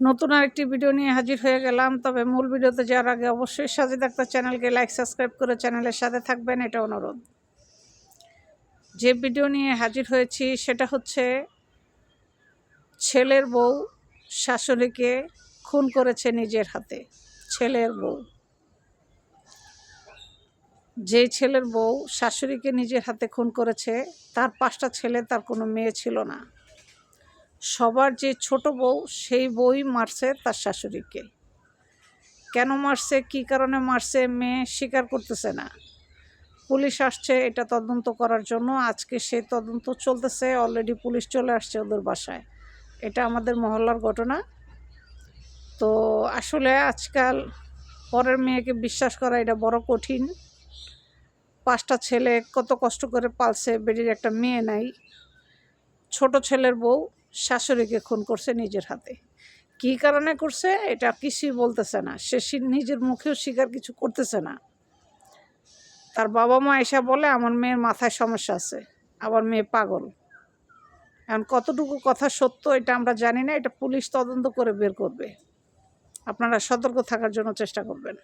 নতুন আরেকটি ভিডিও নিয়ে হাজির হয়ে গেলাম। তবে মূল ভিডিওতে যাওয়ার আগে অবশ্যই সাজিদ আক্তার চ্যানেলকে লাইক সাবস্ক্রাইব করে চ্যানেলের সাথে থাকবেন, এটা অনুরোধ। যে ভিডিও নিয়ে হাজির হয়েছি, সেটা হচ্ছে ছেলের বউ শাশুড়িকে খুন করেছে নিজের হাতে। ছেলের বউ। যে ছেলের বউ শাশুড়িকে নিজের হাতে খুন করেছে, তার পাঁচটা ছেলে, তার কোনো মেয়ে ছিল না। সবার যে ছোট বউ, সেই বই মারছে তার শাশুড়িকে। কেন মারছে, কি কারণে মারছে, মেয়ে স্বীকার করতেছে না। পুলিশ আসছে, এটা তদন্ত করার জন্য। আজকে সেই তদন্ত চলতেছে অলরেডি পুলিশ চলে আসছে ওদের বাসায়। এটা আমাদের মহল্লার ঘটনা। তো আসলে আজকাল পরের মেয়েকে বিশ্বাস করা এটা বড় কঠিন। পাঁচটা ছেলে কত কষ্ট করে পালছে, বেডির একটা মেয়ে নাই। ছোট ছেলের বউ শাশুড়িকে খুন করছে নিজের হাতে। কী কারণে করছে এটা কিছুই বলতেছে না। সে নিজের মুখেও স্বীকার কিছু করতেছে না। তার বাবা মা এসে বলে, আমার মেয়ের মাথায় সমস্যা আছে। আবার মেয়ে পাগল। এখন কতটুকু কথা সত্য এটা আমরা জানি না। এটা পুলিশ তদন্ত করে বের করবে। আপনারা সতর্ক থাকার জন্য চেষ্টা করবেন।